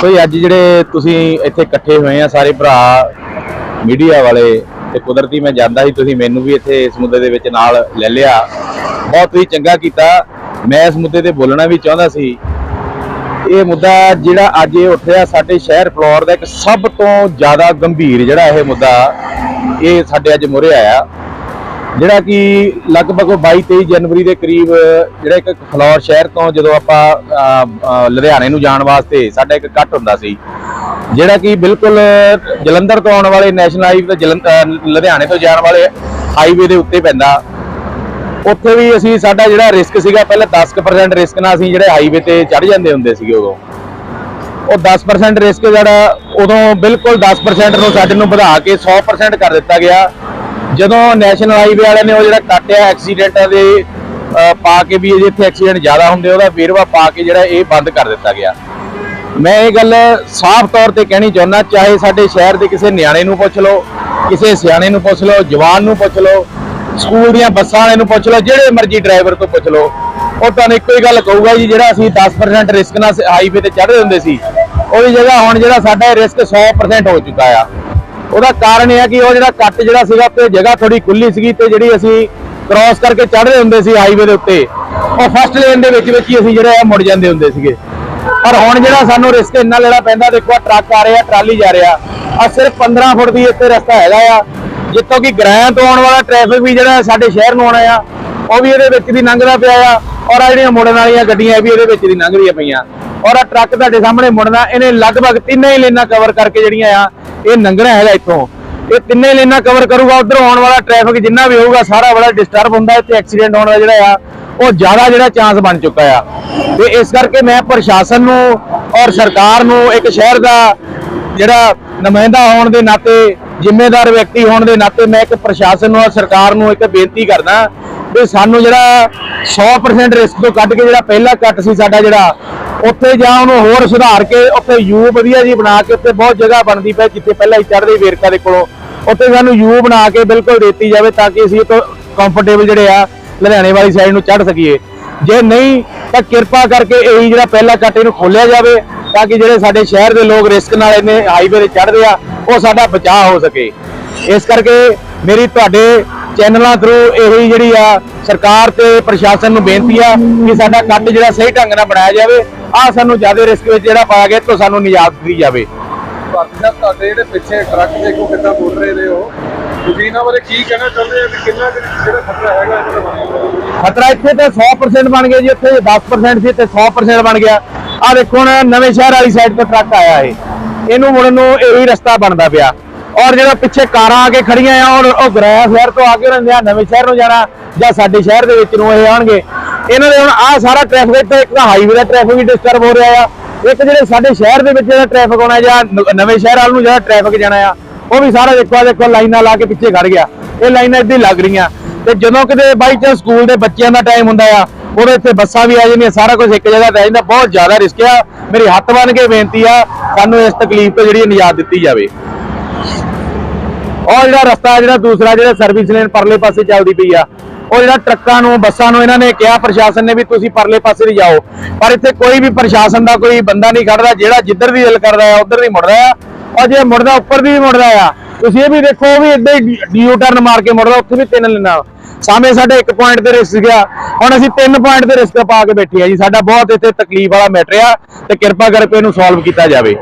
ਕੋਈ ਅੱਜ ਜਿਹੜੇ ਤੁਸੀਂ ਇੱਥੇ ਇਕੱਠੇ ਹੋਏ ਆ, ਸਾਰੇ ਭਰਾ ਮੀਡੀਆ ਵਾਲੇ ਤੇ ਕੁਦਰਤੀ ਮੈਂ ਜਾਂਦਾ ਸੀ, ਤੁਸੀਂ ਮੈਨੂੰ ਵੀ ਇੱਥੇ ਇਸ ਮੁੱਦੇ ਦੇ ਵਿੱਚ ਨਾਲ ਲੈ ਲਿਆ। ਬਹੁਤ ਹੀ ਚੰਗਾ ਕੀਤਾ। ਮੈਂ ਇਸ ਮੁੱਦੇ ਤੇ ਬੋਲਣਾ ਵੀ ਚਾਹੁੰਦਾ ਸੀ। ਇਹ ਮੁੱਦਾ ਜਿਹੜਾ ਅੱਜ ਇਹ ਉੱਠਿਆ ਸਾਡੇ ਸ਼ਹਿਰ ਫਲੋਰ ਦਾ ਇੱਕ ਸਭ ਤੋਂ ਜ਼ਿਆਦਾ ਗੰਭੀਰ ਜਿਹੜਾ ਇਹ ਮੁੱਦਾ, ਇਹ ਸਾਡੇ ਅੱਜ ਮੁਰੇ ਆਇਆ ਜਿਹੜਾ ਕਿ ਲਗਭਗ 22 23 ਜਨਵਰੀ ਦੇ ਕਰੀਬ, ਜਿਹੜਾ ਇੱਕ ਫਲੋਰ ਸ਼ਹਿਰ ਤੋਂ ਜਦੋਂ ਆਪਾਂ ਲੁਧਿਆਣੇ ਨੂੰ ਜਾਣ ਵਾਸਤੇ ਸਾਡਾ ਇੱਕ ਕੱਟ ਹੁੰਦਾ ਸੀ, ਜਿਹੜਾ ਕਿ ਬਿਲਕੁਲ ਜਲੰਧਰ ਤੋਂ ਆਉਣ ਵਾਲੇ ਨੈਸ਼ਨਲ ਹਾਈਵੇ ਤੇ ਲੁਧਿਆਣੇ ਤੋਂ ਜਾਣ ਵਾਲੇ ਹਾਈਵੇ ਦੇ ਉੱਤੇ ਪੈਂਦਾ। ਉੱਥੇ ਵੀ ਅਸੀਂ ਸਾਡਾ ਜਿਹੜਾ ਰਿਸਕ ਸੀਗਾ, ਪਹਿਲਾਂ 10% ਰਿਸਕ ਨਾਲ ਅਸੀਂ ਜਿਹੜੇ ਹਾਈਵੇ ਤੇ ਚੜ ਜਾਂਦੇ ਹੁੰਦੇ ਸੀਗੇ ਉਦੋਂ। ਉਹ 10% ਰਿਸਕ ਜਿਹੜਾ ਉਦੋਂ ਬਿਲਕੁਲ 10% ਨੂੰ ਸਾਡੇ ਨੂੰ ਵਧਾ ਕੇ 100% ਕਰ ਦਿੱਤਾ ਗਿਆ। ਜਦੋਂ ਨੈਸ਼ਨਲ ਹਾਈਵੇ ਵਾਲਿਆਂ ਨੇ ਉਹ ਜਿਹੜਾ ਕੱਟਿਆ ਐਕਸੀਡੈਂਟਾਂ ਦੇ ਪਾ ਕੇ ਵੀ ਜਿੱਥੇ ਐਕਸੀਡੈਂਟ ਜ਼ਿਆਦਾ ਹੁੰਦੇ, ਉਹਦਾ ਵੇਰਵਾ ਪਾ ਕੇ ਜਿਹੜਾ ਇਹ ਬੰਦ ਕਰ ਦਿੱਤਾ ਗਿਆ। ਮੈਂ ਇਹ ਗੱਲ ਸਾਫ਼ ਤੌਰ ਤੇ ਕਹਿਣੀ ਚਾਹੁੰਦਾ, ਚਾਹੇ ਸਾਡੇ ਸ਼ਹਿਰ ਦੇ ਕਿਸੇ ਨਿਆਣੇ ਨੂੰ ਪੁੱਛ ਲਓ, ਕਿਸੇ ਸਿਆਣੇ ਨੂੰ ਪੁੱਛ ਲਓ, ਜਵਾਨ ਨੂੰ ਪੁੱਛ ਲਓ, ਸਕੂਲ ਦੀਆਂ ਬੱਸਾਂ ਵਾਲੇ ਨੂੰ ਪੁੱਛ ਲਓ, ਜਿਹੜੇ ਮਰਜ਼ੀ ਡਰਾਈਵਰ ਤੋਂ ਪੁੱਛ ਲਓ, ਉਹ ਤੁਹਾਨੂੰ ਇੱਕੋ ਹੀ ਗੱਲ ਕਹੂਗਾ ਜੀ, ਜਿਹੜਾ ਅਸੀਂ 10% ਰਿਸਕ ਨਾਲ ਹਾਈਵੇ ਤੇ ਚੜ੍ਹਦੇ ਹੁੰਦੇ ਸੀ ਉਹਦੀ ਜਗ੍ਹਾ ਹੁਣ ਜਿਹੜਾ ਸਾਡਾ ਰਿਸਕ 100% ਹੋ ਚੁੱਕਾ ਆ। ਉਹਦਾ ਕਾਰਨ ਇਹ ਹੈ ਕਿ ਉਹ ਜਿਹੜਾ ਕੱਟ ਜਿਹੜਾ ਸੀਗਾ ਤੇ ਜਗ੍ਹਾ ਥੋੜੀ ਖੁੱਲੀ ਸੀਗੀ ਤੇ ਜਿਹੜੀ ਅਸੀਂ ਕ੍ਰਾਸ ਕਰਕੇ ਚੜ੍ਹਦੇ ਹੁੰਦੇ ਸੀ ਹਾਈਵੇ ਦੇ ਉੱਤੇ, ਉਹ ਫਸਟ ਲੇਨ ਦੇ ਵਿੱਚ ਵਿੱਚ ਹੀ ਅਸੀਂ ਜਿਹੜੇ ਮੁੜ ਜਾਂਦੇ ਹੁੰਦੇ ਸੀਗੇ। ਪਰ ਹੁਣ ਜਿਹੜਾ ਸਾਨੂੰ ਰਿਸਕ ਇੰਨਾ ਲੈਣਾ ਪੈਂਦਾ, ਦੇਖੋ ਆਹ ਟਰੱਕ ਆ ਰਿਹਾ, ਟਰਾਲੀ ਜਾ ਰਿਹਾ। ਆ ਸਿਰਫ 15 ਫੁੱਟ ਦੀ ਇੱਥੇ ਰਸਤਾ ਹੈਗਾ ਆ। ਜਿੱਥੋਂ ਕਿ ਗ੍ਰਾਂ ਤੋਂ ਆਉਣ ਵਾਲਾ ਟ੍ਰੈਫਿਕ ਵੀ ਜਿਹੜਾ ਸਾਡੇ ਸ਼ਹਿਰ ਨੂੰ ਆਉਣਾ ਆ, ਉਹ ਵੀ ਇਹਦੇ ਵਿੱਚ ਦੀ ਲੰਘਦਾ ਪਿਆ ਆ। ਔਰ ਆ ਜਿਹੜੀਆਂ ਮੁੜਨ ਵਾਲੀਆਂ ਗੱਡੀਆਂ, ਇਹ ਵੀ ਇਹਦੇ ਵਿੱਚ ਦੀ ਲੰਘਦੀਆਂ ਪਈਆਂ। ਔਰ ਆ ਟਰੱਕ ਤੁਹਾਡੇ ਸਾਹਮਣੇ ਮੁੜਨਾ, ਇਹਨੇ ਲਗਭਗ ਤਿੰਨੇ ਹੀ ਲੇਨਾਂ ਕਵਰ ਕਰਕੇ ਜਿਹੜੀਆਂ ਆ ਇਹ ਲੰਘਣਾ ਹੈਗਾ ਇੱਥੋਂ। ਇਹ ਤਿੰਨੇ ਲੇਨਾਂ ਕਵਰ ਕਰੂਗਾ, ਉਧਰੋਂ ਆਉਣ ਵਾਲਾ ਟ੍ਰੈਫਿਕ ਜਿੰਨਾ ਵੀ ਹੋਊਗਾ, ਸਾਰਾ ਬੜਾ ਡਿਸਟਰਬ ਹੁੰਦਾ, ਇੱਥੇ ਐਕਸੀਡੈਂਟ ਹੋਣ ਦਾ ਜਿਹੜਾ ਆ, ਉਹ ਜ਼ਿਆਦਾ ਜਿਹੜਾ ਚਾਂਸ ਬਣ ਚੁੱਕਾ ਆ। ਤੇ ਇਸ ਕਰਕੇ ਮੈਂ ਪ੍ਰਸ਼ਾਸਨ ਨੂੰ ਔਰ ਸਰਕਾਰ ਨੂੰ, ਇੱਕ ਸ਼ਹਿਰ ਦਾ ਜਿਹੜਾ ਨੁਮਾਇੰਦਾ ਹੋਣ ਦੇ ਨਾਤੇ, ਜ਼ਿੰਮੇਦਾਰ ਵਿਅਕਤੀ ਹੋਣ ਦੇ ਨਾਤੇ ਮੈਂ ਇੱਕ ਪ੍ਰਸ਼ਾਸਨ ਨੂੰ ਔਰ ਸਰਕਾਰ ਨੂੰ ਇੱਕ ਬੇਨਤੀ ਕਰਦਾ ਵੀ ਸਾਨੂੰ ਜਿਹੜਾ 100% ਰਿਸਕ ਤੋਂ ਕੱਢ ਕੇ ਜਿਹੜਾ ਪਹਿਲਾ ਕੱਟ ਸੀ ਸਾਡਾ ਜਿਹੜਾ ਉੱਥੇ ਜਾਂ ਉਹਨੂੰ ਹੋਰ ਸੁਧਾਰ ਕੇ ਉੱਥੇ ਯੂ ਵਧੀਆ ਜੀ ਬਣਾ ਕੇ ਉੱਥੇ ਬਹੁਤ ਜਗ੍ਹਾ ਬਣਦੀ ਪਈ ਜਿੱਥੇ ਪਹਿਲਾਂ ਹੀ ਚੜ੍ਹਦੇ ਵੇਰਕਾ ਦੇ ਕੋਲੋਂ। ਉੱਥੇ ਸਾਨੂੰ ਯੂ ਬਣਾ ਕੇ ਬਿਲਕੁਲ ਦਿੱਤੀ ਜਾਵੇ ਤਾਂ ਕਿ ਅਸੀਂ ਤੋਂ ਕੰਫਰਟੇਬਲ ਜਿਹੜੇ ਆ, ਲੁਧਿਆਣੇ ਵਾਲੀ ਸਾਈਡ ਨੂੰ ਚੜ੍ਹ ਸਕੀਏ। ਜੇ ਨਹੀਂ, ਤਾਂ ਕਿਰਪਾ ਕਰਕੇ ਇਹੀ ਜਿਹੜਾ ਪਹਿਲਾ ਕੱਟ ਇਹਨੂੰ ਖੋਲਿਆ ਜਾਵੇ ਤਾਂ ਕਿ ਜਿਹੜੇ ਸਾਡੇ ਸ਼ਹਿਰ ਦੇ ਲੋਕ ਰਿਸਕ ਨਾਲ ਇਹਨੇ ਹਾਈਵੇ ਤੇ ਚੜ੍ਹਦੇ ਆ, ਉਹ ਸਾਡਾ ਬਚਾਅ ਹੋ ਸਕੇ। ਇਸ ਕਰਕੇ ਮੇਰੀ ਤੁਹਾਡੇ ਚੈਨਲਾਂ ਥਰੂ ਇਹੀ ਜਿਹੜੀ ਆ, ਸਰਕਾਰ ਤੇ ਪ੍ਰਸ਼ਾਸਨ ਨੂੰ ਬੇਨਤੀ ਆ ਕਿ ਸਾਡਾ ਕੱਟ ਜਿਹੜਾ ਸਹੀ ਢੰਗ ਨਾਲ ਬਣਾਇਆ ਜਾਵੇ। ਆ ਸਾਨੂੰ ਜ਼ਿਆਦਾ ਰਿਸਕ ਵਿੱਚ ਜਿਹੜਾ ਪਾਇਆ ਗਿਆ ਤੋਂ ਸਾਨੂੰ ਨਿਜਾਤ ਦਿੱਤੀ ਜਾਵੇ। ਭਾਰਤੀ ਸਾਹਿਬ ਤੁਹਾਡੇ ਜਿਹੜੇ ਪਿੱਛੇ ਟਰੱਕ ਦੇਖੋ ਕਿੱਦਾਂ ਮੁੜ ਰਹੇ ਨੇ ਉਹ? ਤੁਸੀਂ ਇਹਨਾਂ ਬਾਰੇ ਕੀ ਕਹਿਣਾ ਚਾਹੁੰਦੇ ਆ ਕਿ ਕਿੰਨਾ ਕੁ ਜਿਹੜਾ ਖਤਰਾ ਹੈਗਾ ਇਹਨਾਂ ਦਾ ਬਣਿਆ ਖਤਰਾ ਇੱਥੇ ਤੇ 100% ਬਣ ਗਿਆ ਜੀ ਇੱਥੇ 10% ਸੀ ਤੇ 100% ਬਣ ਗਿਆ। ਆ ਦੇਖੋ ਹੁਣ ਨਵੇਂ ਸ਼ਹਿਰ ਵਾਲੀ ਸਾਈਡ ਤੋਂ ਟਰੱਕ ਆਇਆ ਇਹ। ਇਹਨੂੰ ਮੁੜਨ ਨੂੰ ਇਹੀ ਰਸਤਾ ਬਣਦਾ ਪਿਆ। ਔਰ ਜਿਹੜਾ ਪਿੱਛੇ ਕਾਰਾਂ ਆ ਕੇ ਖੜੀਆਂ ਆ ਔਰ ਉਹ ਗਰਾਇਆ ਸ਼ਹਿਰ ਤੋਂ ਆ ਕੇ ਉਹਨਾਂ ਨੇ ਆ ਨਵੇਂ ਸ਼ਹਿਰ ਨੂੰ ਜਾਣਾ ਜਾਂ ਸਾਡੇ ਸ਼ਹਿਰ ਦੇ ਵਿੱਚ ਨੂੰ ਇਹ ਆਣਗੇ ਇਹਨਾਂ ਦੇ ਹੁਣ ਆ ਸਾਰਾ ਟ੍ਰੈਫਿਕ ਤੇ ਇੱਕ ਤਾਂ ਹਾਈਵੇ ਦਾ ਟ੍ਰੈਫਿਕ ਵੀ ਡਿਸਟਰਬ ਹੋ ਰਿਹਾ ਆ। ਇੱਕ ਜਿਹੜੇ ਸਾਡੇ ਸ਼ਹਿਰ ਦੇ ਵਿੱਚ ਜਿਹੜਾ ਟ੍ਰੈਫਿਕ ਆਉਣਾ ਜਾਂ ਨਵੇਂ ਸ਼ਹਿਰ ਵੱਲ ਨੂੰ ਜਿਹੜਾ ਟ੍ਰੈਫਿਕ ਜਾਣਾ ਆ, ਉਹ ਵੀ ਸਾਰਾ ਦੇਖੋ ਦੇਖੋ, ਲਾਈਨਾਂ ਲਾ ਕੇ ਪਿੱਛੇ ਖੜ ਗਿਆ। ਇਹ ਲਾਈਨਾਂ ਇੱਦਾਂ ਲੱਗ ਰਹੀਆਂ। ਤੇ ਜਦੋਂ ਕਿਤੇ ਬਾਈ ਚਾਂਸ ਸਕੂਲ ਦੇ ਬੱਚਿਆਂ ਦਾ ਟਾਈਮ ਹੁੰਦਾ ਆ ਉਹਦੇ ਇੱਥੇ ਬੱਸਾਂ ਵੀ ਆ ਜਾਂਦੀਆਂ, ਸਾਰਾ ਕੁਝ ਇੱਕ ਜਗ੍ਹਾ ਤੇ ਆ ਜਾਂਦਾ। ਬਹੁਤ ਜ਼ਿਆਦਾ ਰਿਸਕ ਆ। ਮੇਰੀ ਹੱਥ ਬੰਨ ਕੇ ਬੇਨਤੀ ਆ, ਸਾਨੂੰ ਇਸ ਤਕਲੀਫ ਤੋਂ ਜਿਹੜੀ ਨਿਜਾਤ ਦਿੱਤੀ ਜਾਵੇ। ਔਰ ਜਿਹੜਾ ਰਸਤਾ, ਜਿਹੜਾ ਦੂਸਰਾ ਜਿਹੜਾ ਸਰਵਿਸ ਲੇਨ ਪਰਲੇ ਪਾਸੇ ਚੱਲਦੀ ਪਈ ਆ ਉਹ ਜਿਹੜਾ ਟਰੱਕਾਂ ਨੂੰ, ਬੱਸਾਂ ਨੂੰ ਇਹਨਾਂ ਨੇ ਕਿਹਾ, ਪ੍ਰਸ਼ਾਸਨ ਨੇ ਵੀ ਤੁਸੀਂ ਪਰਲੇ ਪਾਸੇ ਦੀ ਜਾਓ। ਪਰ ਇੱਥੇ ਕੋਈ ਵੀ ਪ੍ਰਸ਼ਾਸਨ ਦਾ ਕੋਈ ਬੰਦਾ ਨਹੀਂ ਖੜਦਾ, ਜਿਹੜਾ ਜਿੱਧਰ ਦੀ ਦਿਲ ਕਰਦਾ ਆ, ਉਧਰ ਦੀ ਮੁੜਦਾ ਆ। ਔਰ ਜੇ ਮੁੜਦਾ, ਉੱਪਰ ਦੀ ਵੀ ਮੁੜਦਾ ਆ, ਤੁਸੀਂ ਇਹ ਵੀ ਦੇਖੋ ਉਹ ਵੀ ਇੱਦਾਂ ਹੀ ਡੀਓ ਟਰਨ ਮਾਰ ਕੇ ਮੁੜਦਾ, ਉੱਥੇ ਵੀ ਤਿੰਨ ਲੈਣਾ ਸਾਹਮਣੇ ਸਾਡੇ ਇੱਕ ਪੁਆਇੰਟ ਤੇ ਰਿਸਕ ਗਿਆ। ਹੁਣ ਅਸੀਂ ਤਿੰਨ ਪੁਆਇੰਟ ਤੇ ਰਿਸਕ ਪਾ ਕੇ ਬੈਠੇ ਆ ਜੀ। ਸਾਡਾ ਬਹੁਤ ਇੱਥੇ ਤਕਲੀਫ ਵਾਲਾ ਮੈਟਰ ਆ ਤੇ ਕਿਰਪਾ ਕਰਕੇ ਇਹਨੂੰ ਸੋਲਵ ਕੀਤਾ ਜਾਵੇ।